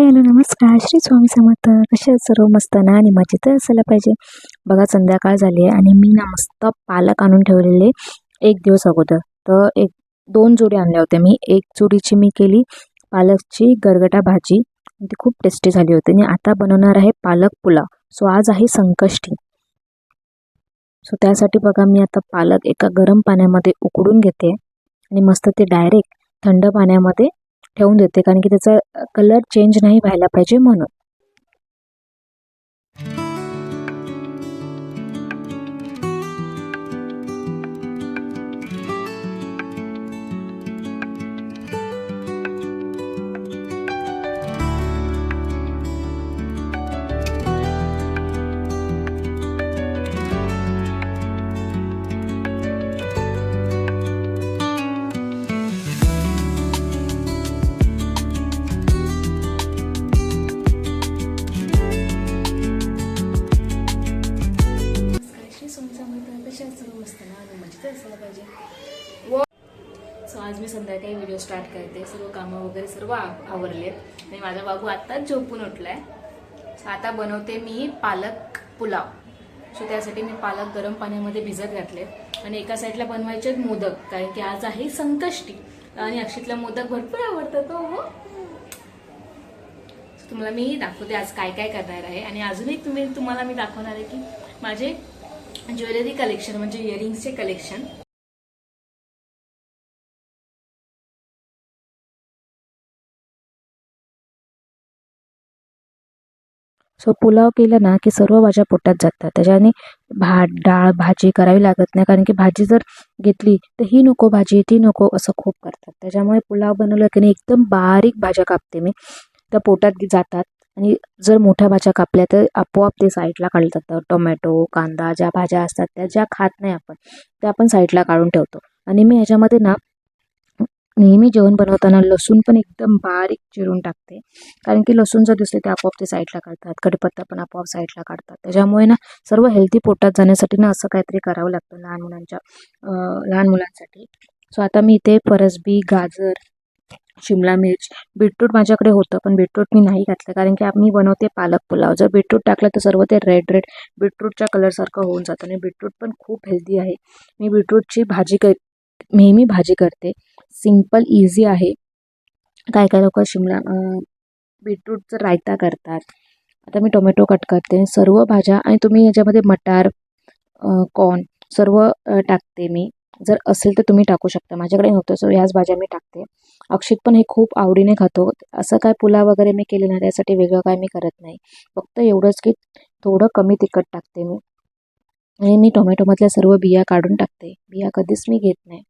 Hi hello नमस्कार. श्री स्वामी समर्थ. कसे सर्व? मस्त ना? आणि मजेत असायला पाहिजे. बघा संध्याकाळ झाली आहे आणि मी ना मस्त पालक आणून ठेवलेले एक दिवस अगोदर. तर एक दोन जोडी आणल्या होत्या मी. एक जोडीची मी केली पालकची गरगटा भाजी. ती खूप टेस्टी झाली होती. आणि आता बनवणार आहे पालक पुलाव. सो आज आहे संकष्टी. सो त्यासाठी बघा मी आता पालक एका गरम पाण्यामध्ये उकडून घेते. आणि मस्त ते डायरेक्ट थंड पाण्यामध्ये ठेवून देते कारण की त्याचा कलर चेंज नाही व्हायला पाहिजे म्हणून. सर्व आवरलेत. आणि माझा बाबू आत्ताच झोपून उठलाय. आता बनवते मी पालक पुलाव. सो त्यासाठी मी पालक गरम पाण्यामध्ये भिजत घातले आणि एका साईडला बनवायचे मोदक कारण की आज आहे संकष्टी. आणि अक्षितला मोदक भरपूर आवडतात हो, हो. तुम्हाला मी दाखवते आज काय काय करणार आहे. आणि अजूनही तुम्ही तुम्हाला मी दाखवणार आहे की माझे ज्वेलरी कलेक्शन म्हणजे इयरिंग्सचे कलेक्शन सो पुलाव केलं ना की सर्व भाज्या पोटात जातात. त्याच्याने भात डाळ भाजी करावी लागत नाही. कारण की भाजी जर घेतली तर ही नको भाजी ती नको असं खूप करतात. त्याच्यामुळे पुलाव बनवलं की नाही एकदम बारीक भाज्या कापते मी. त्या पोटात जातात. आणि जर मोठ्या भाज्या कापल्या तर आपोआप ते साईडला काढलं जातं टोमॅटो कांदा ज्या भाज्या असतात त्या ज्या खात नाही आपण त्या आपण साईडला काढून ठेवतो. आणि मी ह्याच्यामध्ये ना नेहमी जेवण बनवताना लसूण पण एकदम बारीक चिरून टाकते. कारण की लसूण जर दिसले ते आपोआप ते साईडला काढतात. कढीपत्ता पण आपोआप साईडला काढतात. त्याच्यामुळे ना सर्व हेल्दी पोटात जाण्यासाठी ना असं काहीतरी करावं लागतं लहान मुलांच्या लहान मुलांसाठी. सो आता मी इथे फरसबी गाजर शिमला मिर्च बीटरूट माझ्याकडे होतं पण बीटरूट मी नाही घातलं. कारण की मी बनवते पालक पुलाव. जर बीटरूट टाकलं तर सर्व ते रेड रेड बीटरूटच्या कलरसारखं होऊन जातं. आणि बीटरूट पण खूप हेल्दी आहे. मी बीटरूटची भाजी कर नेहमी भाजी करते. सिंपल इझी आहे. काय काय लोक शिमला बीटरूटचं रायता करतात. आता मी टोमॅटो कट करते. सर्व भाज्या आणि तुम्ही याच्यामध्ये मटार कॉर्न सर्व टाकते मी. जर असेल तर तुम्ही टाकू शकता. माझ्याकडे नव्हतं सो ह्याच भाज्या मी टाकते. अक्षित पण हे खूप आवडीने खातो. असं काय पुलाव वगैरे मी केले ना त्यासाठी वेगळं काय मी करत नाही. फक्त एवढंच की थोडं कमी तिखट टाकते मी. आणि मी टोमॅटोमधल्या सर्व बिया काढून टाकते. बिया कधीच मी घेत नाही.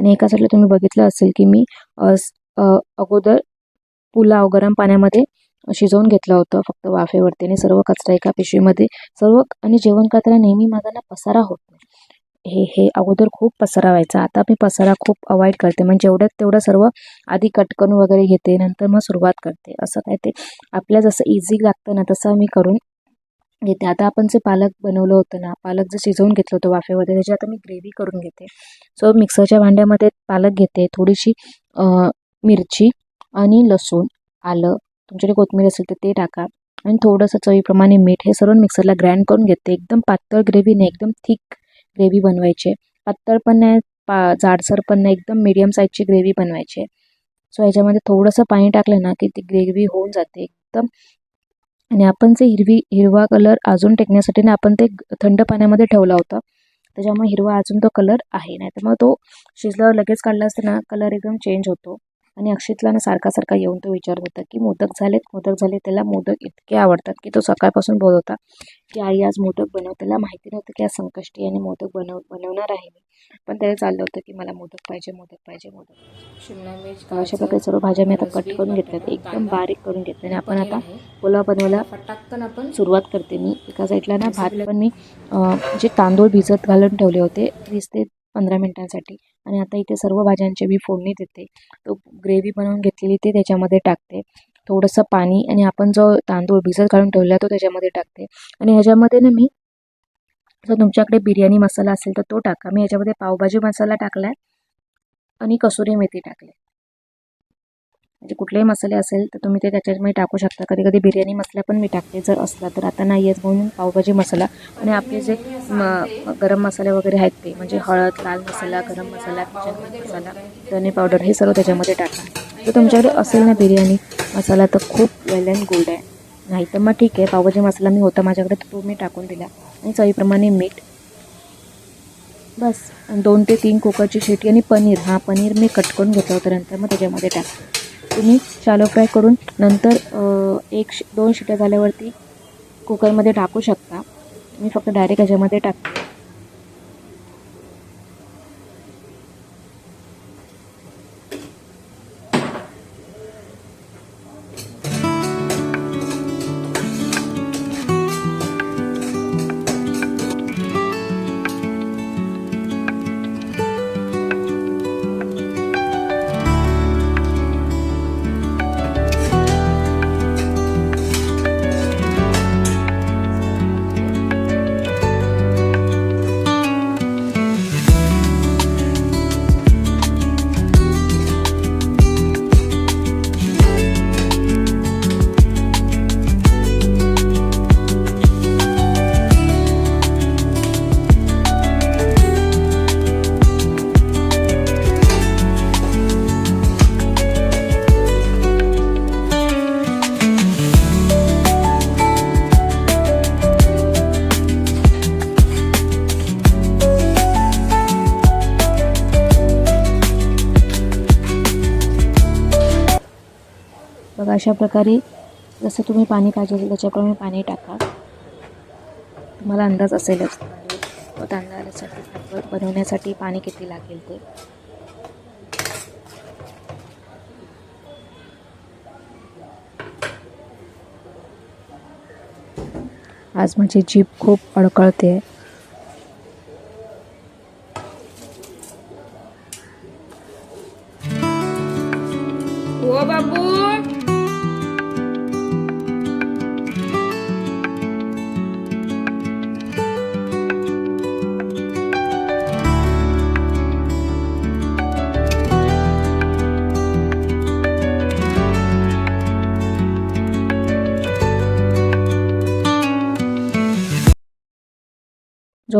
आणि एका साईडला तुम्ही बघितलं असेल की मी अगोदर पुलाव गरम पाण्यामध्ये शिजवून घेतलं होतं फक्त वाफेवरती आणि सर्व कचरा एका पिशवीमध्ये सर्व आणि जेवण करताना नेहमी माझा ना पसारा होत नाही. हे हे अगोदर खूप पसारा व्हायचा आता मी पसारा खूप अवॉइड करते. म्हणजे जेवढ्यात तेवढं सर्व आधी कट करून वगैरे घेते नंतर मग सुरुवात करते. असं काय ते आपल्या जसं इझी लागतं ना तसं मी करून घेते. आता आपण जे पालक बनवलं होतं ना पालक जे शिजवून घेतलं होतं वाफेमध्ये त्याची आता मी ग्रेव्ही करून घेते. सो मिक्सरच्या भांड्यामध्ये पालक घेते थोडीशी मिरची आणि लसूण आलं तुमच्याकडे कोथिंबीर असेल तर ते टाका. आणि थोडंसं चवीप्रमाणे मीठ हे सर्व मिक्सरला ग्राइंड करून घेते. एकदम पातळ ग्रेव्ही नाही एकदम थिक ग्रेव्ही बनवायची. पातळ पण नाही पा जाडसर पण नाही एकदम मीडियम साईजची ग्रेव्ही बनवायची. सो ह्याच्यामध्ये थोडंसं पाणी टाकलं ना की ती ग्रेव्ही होऊन जाते. एकदम आणि आपण जे हिरवी हिरवा कलर अजून टेकण्यासाठी ना आपण ते थंड पाण्यामध्ये ठेवला होता. त्याच्यामुळे हिरवा अजून तो कलर आहे. नाही तर मग तो शिजल्यावर लगेच काढला असताना कलर एकदम चेंज होतो. आणि अक्षितला ना सारखा सारखा येऊन तो विचारत होता की मोदक झालेत मोदक झाले त्याला मोदक इतके आवडतात की तो सकाळपासून बोलत होता की आई आज मोदक बनव. त्याला माहिती नव्हतं की आज संकष्टी आणि मोदक बनव बनवणार आहे मी. पण त्याला चाललं होतं की मला मोदक पाहिजे मोदक पाहिजे मोदक. शिमला मिर्च अशा प्रकारे सर्व भाज्या मी आता कट करून घेतल्यात एकदम बारीक करून घेतल्या आणि आपण आता पुलाव बनवायला टाकताना आपण सुरुवात करते मी. एका साईडला ना भात पण मी जे तांदूळ भिजत घालून ठेवले होते वीस ते पंधरा मिनिटांसाठी. आणि आता इथे सर्व भाज्यांची मी फोडणी देते. तो ग्रेव्ही बनवून घेतलेली ते त्याच्यामध्ये टाकते. थोडंसं पाणी आणि आपण जो तांदूळ भिजत घालून ठेवला तो त्याच्यामध्ये टाकते. आणि ह्याच्यामध्ये ना मी जर तुमच्याकडे बिर्याणी मसाला असेल तर तो टाका. मी ह्याच्यामध्ये पावभाजी मसाला टाकला आहे आणि कसुरी मेथी टाकली. म्हणजे कुठलेही मसाले असेल तर तुम्ही ते त्याच्यामध्ये टाकू शकता. कधी कधी बिर्याणी मसाला पण मी टाकते जर असला तर. आता नाही येत म्हणून पावभाजी मसाला आणि आपले जे म गरम मसाले वगैरे आहेत ते म्हणजे हळद लाल मसाला गरम मसाला किचन मसाला धने पावडर हे सर्व त्याच्यामध्ये टाका. जर तुमच्याकडे असेल ना बिर्याणी मसाला तर खूप वेल अँड गुड आहे. नाही तर मग ठीक आहे पावभाजी मसाला मी होता माझ्याकडे तो मी टाकून दिला. आणि चवीप्रमाणे मीठ. बस. आणि दोन ते तीन कुकरची शिटी आणि पनीर. हा पनीर मी कट करून घेतलं होतं नंतर मग त्याच्यामध्ये टाक. तुम्ही शालो फ्राय करून नंतर एक दोन शिट्या झाल्यावरती कुकरमध्ये टाकू शकता. मी फक्त डायरेक्ट ह्याच्यामध्ये टाकते. बघा अशा प्रकारे जसं तुम्ही पाणी पाहिजे असेल त्याच्याप्रमाणे पाणी टाका. तुम्हाला अंदाज असेलच. व तांदळासाठी बनवण्यासाठी पाणी किती लागेल ते. आज माझी जीभ खूप अडकळते. हो आहे बाबू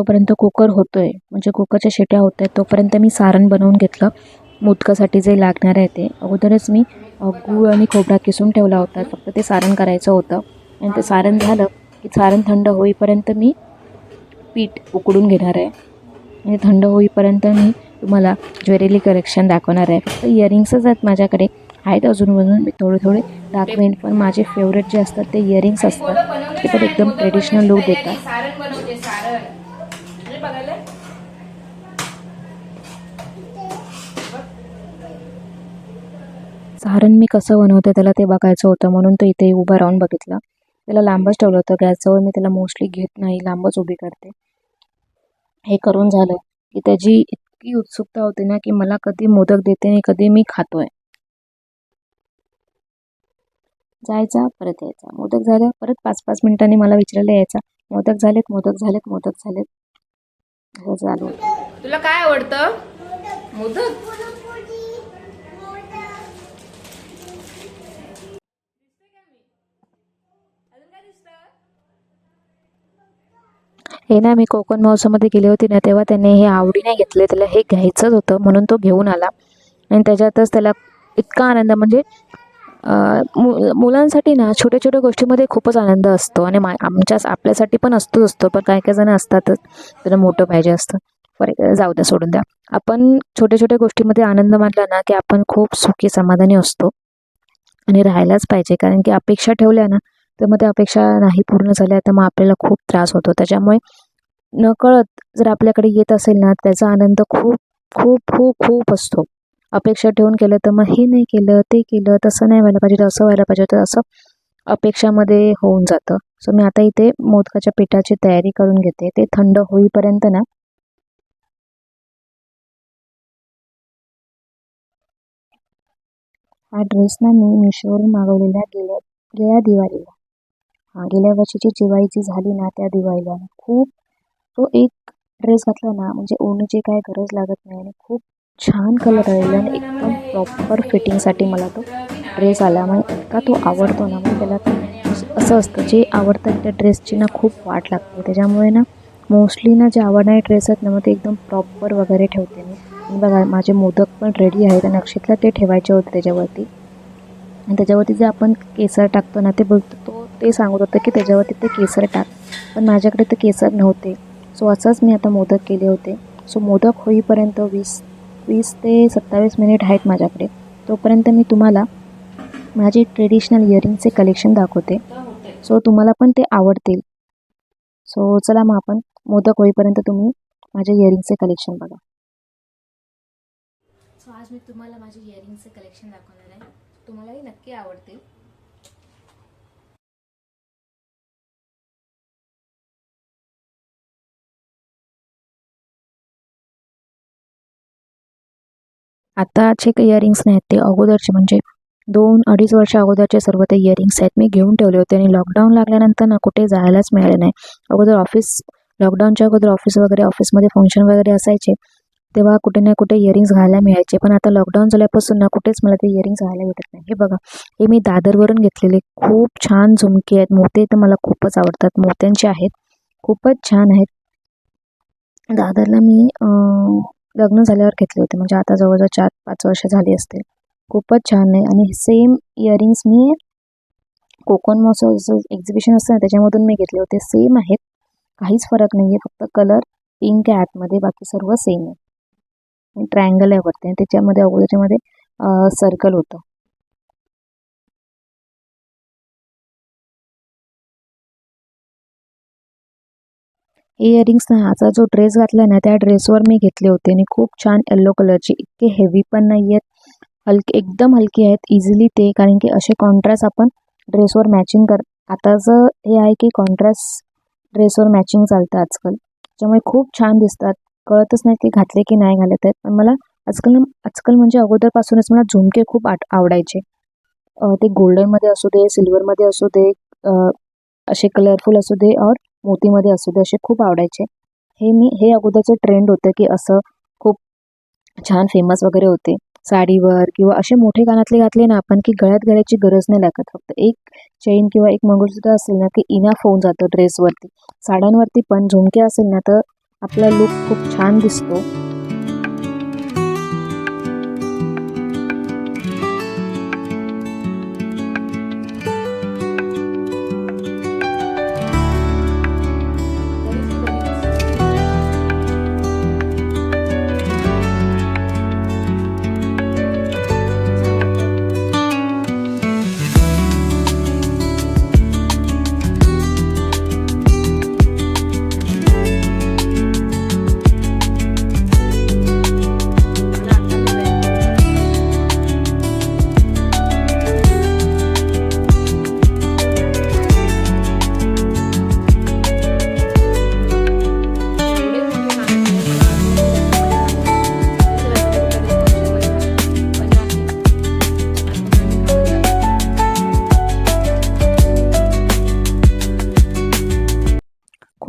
जोपर्यंत कुकर होतोय म्हणजे कुकरच्या शिट्या होत आहेत तोपर्यंत मी सारण बनवून घेतलं. मोदकासाठी जे लागणार आहे ते. अगोदरच मी गूळ आणि खोबरा किसून ठेवला होता. फक्त ते सारण करायचं होतं. आणि ते सारण झालं की सारण थंड होईपर्यंत मी पीठ उकडून घेणार आहे. आणि थंड होईपर्यंत मी तुम्हाला ज्वेलरी कलेक्शन दाखवणार आहे. फक्त इयरिंग्सच आहेत माझ्याकडे. आहेत अजून अजून मी थोडे थोडे दाखवेन पण माझे फेवरेट जे असतात ते इयरिंग्स असतात. ते पण एकदम ट्रेडिशनल लुक देतात. सारण बघायला? सारण मी कसं बनवते त्याला ते बघायचं होतं म्हणून तो इथे उभा राहून बघितला. त्याला लांबच ठेवलं होतं गॅसजवळ मी त्याला मोस्टली घेत नाही लांबच उभी करते. हे करून झालं की त्याची इतकी उत्सुकता होती ना की मला कधी मोदक देते आणि कधी मी खातोय. जायचा परत यायचा. मोदक झालं परत पाच पाच मिनिटांनी मला विचारायला यायचा. मोदक झालेत मोदक झालेत मोदक झालेत. चालू होतं तुला काय आवडतं? मोदक? हे ना मी कोकण महोत्सवमध्ये गेले होते ना तेव्हा त्याने हे आवडीने घेतले त्याला हे घ्यायचंच होतं म्हणून तो घेऊन आला. आणि त्याच्यातच त्याला इतका आनंद म्हणजे मु मुलांसाठी ना छोट्या छोट्या गोष्टीमध्ये खूपच आनंद असतो आणि मा आमच्या आपल्यासाठी पण असतोच असतो पण काही काही जण असतातच. त्यांना मोठं पाहिजे असतं. फॉर जाऊ द्या सोडून द्या. आपण छोट्या छोट्या गोष्टीमध्ये आनंद मानला ना की आपण खूप सुखी समाधानी असतो आणि राहायलाच पाहिजे. कारण की अपेक्षा ठेवल्या ना तर मग त्या अपेक्षा नाही पूर्ण झाल्या तर मग आपल्याला खूप त्रास होतो. त्याच्यामुळे नकळत जर आपल्याकडे येत असेल ना त्याचा आनंद खूप खूप खूप खूप असतो. अपेक्षा ठेवून केलं तर मग हे नाही केलं ते केलं तसं नाही व्हायला पाहिजे असं व्हायला पाहिजे तर असं अपेक्षामध्ये होऊन जातं. सो मी आता इथे मोदकाच्या पिठाची तयारी करून घेते. ते थंड होईपर्यंत ना हा ड्रेस ना मी मिशोवरून मागवलेला गेल्या गेल्या दिवाळीला. हा गेल्या वर्षीची दिवाळी जी झाली ना त्या दिवाळीला. खूप तो एक ड्रेस घातला ना म्हणजे ओढणीची काय गरज लागत नाही आणि खूप छान कलर आलेला आणि एकदम प्रॉपर फिटिंगसाठी मला तो ड्रेस आला मग इतका तो आवडतो ना मग त्याला असं असतं जे आवडतात त्या ड्रेसची ना खूप वाट लागते. त्याच्यामुळे ना मोस्टली ना जे आवडणारे ड्रेस आहेत ना मग ते एकदम प्रॉपर वगैरे ठेवते मी. आणि बघा माझे मोदक पण रेडी आहेत. आणि नक्षीतला ते ठेवायचे होते त्याच्यावरती. आणि त्याच्यावरती जे आपण केसर टाकतो ना ते बोलतो तो ते सांगत होतं की त्याच्यावरती ते केसर टाक. पण माझ्याकडे ते केसर नव्हते. सो असंच मी आता मोदक केले होते. सो मोदक होईपर्यंत वीस वीस ते सत्तावीस मिनिट आहेत माझ्याकडे. तोपर्यंत मी तुम्हाला माझे ट्रेडिशनल इयरिंगचे कलेक्शन दाखवते. सो तुम्हाला पण ते आवडतील. सो चला मग आपण मोदक होईपर्यंत तुम्ही माझ्या इयरिंगचे कलेक्शन बघा. सो आज मी तुम्हाला माझे इयरिंगचे कलेक्शन दाखवणार आहे. तुम्हालाही नक्की आवडतील. आताचे काही इयरिंग्स नाहीत ते अगोदरचे. म्हणजे दोन अडीच वर्ष अगोदरचे सर्व ते इयरिंग्स आहेत. मी घेऊन ठेवले होते आणि लॉकडाऊन लागल्यानंतर ना कुठे जायलाच मिळाले नाही. अगोदर ऑफिस लॉकडाऊनच्या अगोदर ऑफिस वगैरे ऑफिसमध्ये फंक्शन वगैरे असायचे. तेव्हा कुठे ना कुठे इयरिंग्स घालायला मिळायचे. पण आता लॉकडाऊन झाल्यापासून ना कुठेच मला ते इयरिंग्स घालायला भेटत नाही. हे बघा हे मी दादरवरून घेतलेले. खूप छान झुमके आहेत. मोते तर मला खूपच आवडतात. मोत्यांचे आहेत. खूपच छान आहेत. दादरला मी लग्न झाल्यावर घेतले होते. म्हणजे आता जवळजवळ चार पाच वर्ष झाली असतील. खूपच छान आहे. आणि सेम इयरिंग्स मी कोकण महोत्सव एक्झिबिशन असतं ना त्याच्यामधून मी घेतले होते. सेम आहेत. काहीच फरक नाही आहे फक्त कलर पिंक आहे आतमध्ये. बाकी सर्व सेम आहे. ट्रँगल ट्रायंगल आहे वरती. आणि त्याच्यामध्ये अगोदरच्यामध्ये सर्कल होतं. इयरिंग्स ना आता जो ड्रेस घातला ना त्या ड्रेसवर मी घेतले होते आणि खूप छान येल्लो कलरचे इतके हेवी पण नाही आहेत हलके एकदम हलके आहेत इझिली ते कारण की असे कॉन्ट्रास्ट आपण ड्रेसवर मॅचिंग कर आताचं हे आहे की कॉन्ट्रास्ट ड्रेसवर मॅचिंग चालतं आजकाल त्यामुळे खूप छान दिसतात. कळतच नाही की घातले की नाही घालत आहेत पण मला आजकाल आजकाल म्हणजे अगोदरपासूनच मला झुमके खूप आट आवडायचे. ते गोल्डनमध्ये असू दे सिल्वरमध्ये असू दे असे कलरफुल असू दे और मोतीमध्ये असू दे असे खूप आवडायचे. हे मी हे अगोदरचं ट्रेंड होतं की असं खूप छान फेमस वगैरे होते. साडीवर किंवा असे मोठे कानातले घातले ना आपण की गळ्यात घालायची गरज नाही लागत. फक्त एक चेन किंवा एक मंगळसूत्र असेल ना की इनफ होऊन जातं ड्रेसवरती साड्यांवरती पण झुमके असेल ना तर आपला लुक खूप छान दिसतो.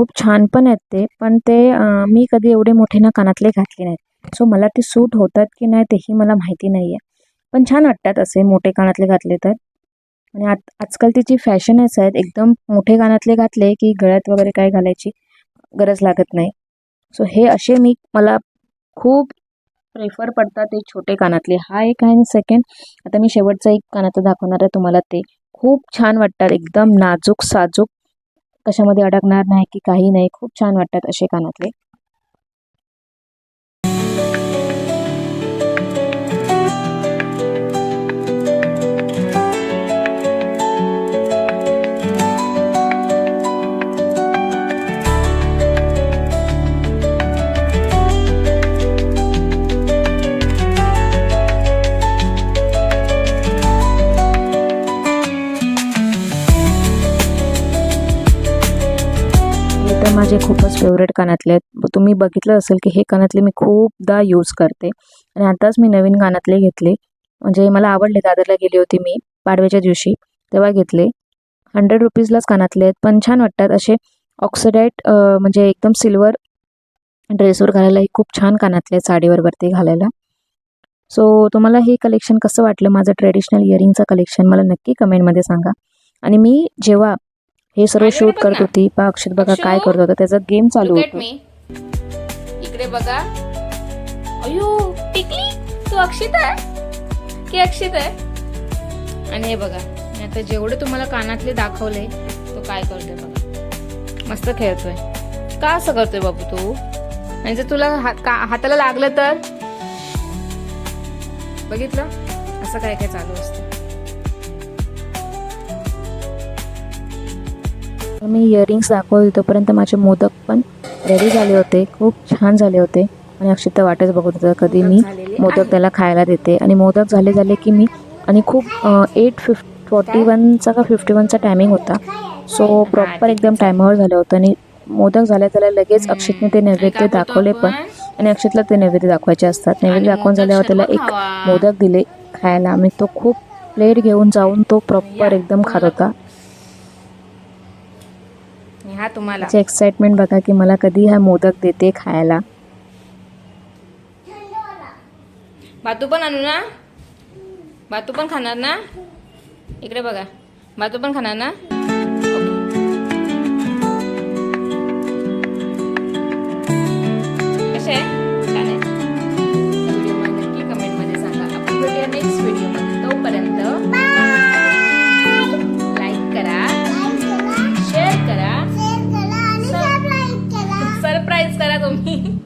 खूप छान पण आहेत ते. पण ते मी कधी एवढे मोठे ना कानातले घातले नाहीत. सो मला ते सूट होतात की नाही तेही मला माहिती नाही आहे पण छान वाटतात असे मोठे कानातले घातले तर. आणि आत आजकाल तिची फॅशनच आहेत एकदम मोठे कानातले घातले की गळ्यात वगैरे काय घालायची गरज लागत नाही. सो हे असे मी मला खूप प्रेफर पडतात ते छोटे कानातले. हा एक आहे. सेकंड आता मी शेवटचा एक कानातलं दाखवणार आहे तुम्हाला ते. खूप छान वाटतात. एकदम नाजूक साजूक कशामध्ये अडकणार नाही की काही नाही. खूप छान वाटतात असे कानातले. तर माझे खूपच फेवरेट कानातले आहेत. तुम्ही बघितलं असेल की हे कानातले मी खूपदा यूज करते. आणि आताच मी नवीन कानातले घेतले. म्हणजे मला आवडले. दादरला गेली होती मी पाडव्याच्या दिवशी. तेव्हा घेतले. हंड्रेड रुपीजलाच कानातले आहेत. पण छान वाटतात. असे ऑक्सिडाईट म्हणजे एकदम सिल्वर ड्रेसवर घालायला हे खूप छान कानातले आहेत साडीवर वरती घालायला. सो तुम्हाला हे कलेक्शन कसं वाटलं? माझं ट्रेडिशनल इयरिंगचं कलेक्शन मला नक्की कमेंटमध्ये सांगा. आणि मी जेव्हा हे सर्व शूट करत. होती. पा अक्षत बघा काय करत होता. त्याचा गेम चालू होता. इकडे बघा. अयो टिकली? तू अक्षित आहे? की अक्षित आहे? आणि हे बघा मी आता जेवढे तुम्हाला कानातले दाखवले तो काय करतोय बघा. मस्त खेळतोय. का असं करतोय बाबू तू? आणि जर तुला हाताला लागलं तर? बघितलं? असं काय काय चालू असतं. मी इयरिंग्स दाखवली तोपर्यंत माझे मोदक पण रेडी झाले होते. खूप छान झाले होते. आणि अक्षित तर वाटच बघत होता कधी मी मोदक. त्याला खायला देते. आणि मोदक झाले झाले की मी आणि खूप एट फिफ फोर्टी वनचा का फिफ्टी वनचा टायमिंग होता. सो प्रॉपर एकदम टायमावर झालं होतं. आणि मोदक झाल्या झाल्या लगेच अक्षितने ते नैवेद्य दाखवले पण? आणि अक्षितला ते नैवेद्य दाखवायचे असतात. नैवेद्य दाखवून झाल्यावर त्याला एक. मोदक दिले खायला. आणि तो खूप प्लेट घेऊन जाऊन तो प्रॉपर एकदम खात होता. हा तुम्हाला. एक्साइटमेंट बघा की मला कधी हा मोदक देते खायला. भातू पण आणू ना? भातू पण खाणार ना? इकडे बघा. भातू पण खाणार ना? कसे छान आहे. व्हिडिओ नक्की कमेंटमध्ये सांगा. आपण भेटूया नेक्स्ट व्हिडिओमध्ये तोपर्यंत estará conmigo.